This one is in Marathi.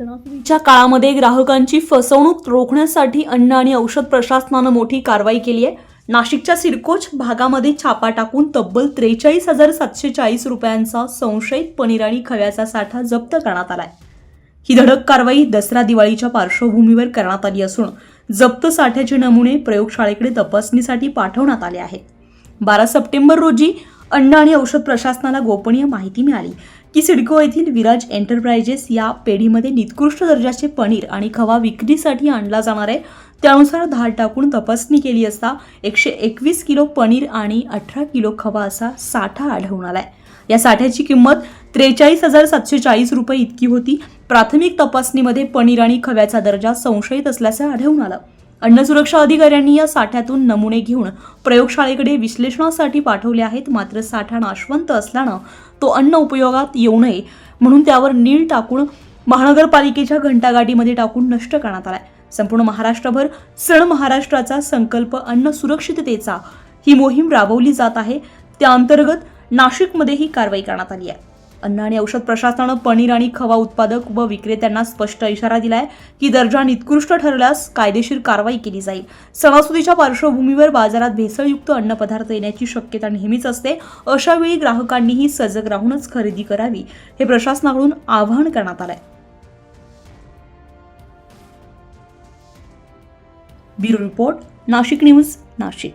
सणासुदीच्या काळामध्ये ग्राहकांची फसवणूक रोखण्यासाठी अन्न आणि औषध प्रशासनानं मोठी कारवाई केली आहे. नाशिकच्या सिरकोच भागामध्ये छापा टाकून तब्बल त्रेचाळीस हजार सातशे चाळीस रुपयांचा संशयित पनीर आणि खव्याचा साठा जप्त करण्यात आलाय. ही धडक कारवाई दसरा दिवाळीच्या पार्श्वभूमीवर करण्यात आली असून जप्त साठ्याचे नमुने प्रयोगशाळेकडे तपासणीसाठी पाठवण्यात आले आहेत बारा सप्टेंबर रोजी अन्न आणि औषध प्रशासनाला गोपनीय माहिती मिळाली. की सिडको येथील विराज एंटरप्राइजेस या पेढीमध्ये निकृष्ट दर्जाचे पनीर आणि खवा विक्रीसाठी आणला जाणार आहे. त्यानुसार धाड टाकून तपासणी केली असता एकशे एकवीस किलो पनीर आणि अठरा किलो खवा असा साठा आढळून आहे या साठ्याची किंमत त्रेचाळीस हजार सातशे चाळीस रुपये इतकी होती. प्राथमिक तपासणीमध्ये पनीर आणि खव्याचा दर्जा संशयित असल्याचं आढळून आलं. अन्न सुरक्षा अधिकाऱ्यांनी या साठ्यातून नमुने घेऊन प्रयोगशाळेकडे विश्लेषणासाठी पाठवले आहेत. मात्र साठा नाशवंत असल्यानं तो अन्न उपयोगात येऊ नये म्हणून त्यावर नीळ टाकून महानगरपालिकेच्या घंटागाडीमध्ये टाकून नष्ट करण्यात आलाय. संपूर्ण महाराष्ट्रभर सण महाराष्ट्राचा संकल्प अन्न सुरक्षिततेचा ही मोहीम राबवली जात आहे. त्या अंतर्गत नाशिकमध्ये ही कारवाई करण्यात आली आहे. अन्न आणि औषध प्रशासनानं पनीर आणि खवा उत्पादक व विक्रेत्यांना स्पष्ट इशारा दिलाय की दर्जा निकृष्ट ठरल्यास कायदेशीर कारवाई केली जाईल. सणासुदीच्या पार्श्वभूमीवर बाजारात भेसळयुक्त अन्नपदार्थ येण्याची शक्यता नेहमीच असते. अशा वेळी ग्राहकांनीही सजग राहूनच खरेदी करावी हे प्रशासनाकडून आवाहन करण्यात आलंय. Bureau report Nashik news Nashik.